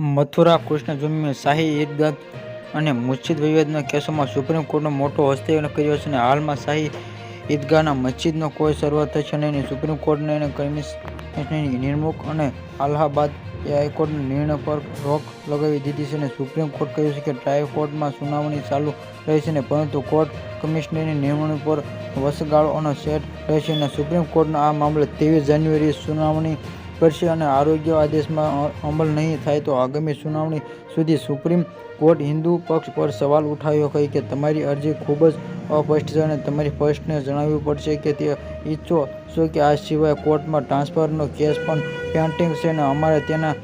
મથુરા કૃષ્ણ જન્મ શાહી ઈદગાહ અને મસ્જિદ વિવાદના કેસોમાં સુપ્રીમ કોર્ટનો મોટો હસ્તક્ષેપ કર્યો છે અને હાલમાં શાહી ઈદગાહના મસ્જિદનો કોઈ શરૂઆત થશે નહીં સુપ્રીમ કોર્ટે કમિશનરની નિમણૂક અને અલ્હાબાદ હાઈકોર્ટના નિર્ણય પર રોક લગાવી દીધી છે અને સુપ્રીમ કોર્ટ કહ્યું છે કે ટ્રાય કોર્ટમાં સુનાવણી ચાલુ રહેશે પરંતુ કોર્ટ કમિશનરની નિમણૂક પર વસગાળોનો સેટ રહેશે અને સુપ્રીમ કોર્ટનો આ મામલે ત્રેવીસ જાન્યુઆરીએ સુનાવણી કરશે અને આરોગ્ય આદેશમાં અમલ નહીં થાય તો આગામી સુનાવણી સુધી સુપ્રીમ કોર્ટ હિન્દુ પક્ષ પર સવાલ ઉઠાવ્યો કહી કે તમારી અરજી ખૂબ જ અસ્પષ્ટ છે અને તમારી પક્ષને જણાવવું પડશે કે તે ઈચ્છો છો કે આ સિવાય કોર્ટમાં ટ્રાન્સફરનો કેસ પણ પેન્ટિંગ છે અને અમારે તેના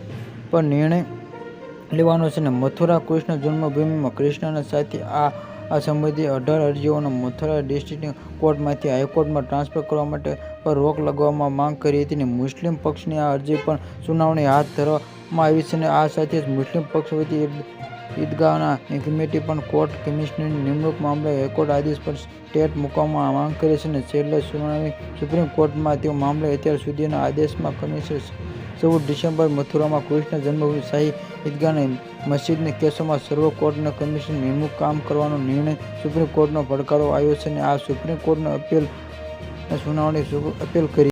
પર નિર્ણય લેવાનો છે. અને મથુરા કૃષ્ણ જન્મભૂમિમાં કૃષ્ણના સાથે આ આ સંબંધિત અઢાર અરજીઓનો મથુરા ડિસ્ટ્રિક્ટ કોર્ટમાંથી હાઈકોર્ટમાં ટ્રાન્સફર કરવા માટે પર રોક લગાવવામાં માંગ કરી હતી અને મુસ્લિમ પક્ષની આ અરજી પણ સુનાવણી હાથ ધરવામાં આવી છે અને આ સાથે જ મુસ્લિમ પક્ષ વતી ઈદગાહના કમિટી પણ કોર્ટ કમિશનરની નિમણૂક મામલે હાઈકોર્ટ આદેશ પર સ્ટેટ મૂકવામાં માંગ કરી છે અને છેલ્લે સુનાવણી સુપ્રીમ કોર્ટમાં તેઓ મામલે અત્યાર સુધીના આદેશમાં કમિશનર ચૌદ ડિસેમ્બર મથુરામાં કૃષ્ણ જન્મભૂમિ શાહી ઈદગાહની મસ્જિદના કેસોમાં સર્વ કોર્ટના કમિશન નિમણૂક કામ કરવાનો નિર્ણય સુપ્રીમ કોર્ટનો પડકારો આવ્યો છે અને આ સુપ્રીમ કોર્ટનો અપીલ સુનાવણી અપીલ કરી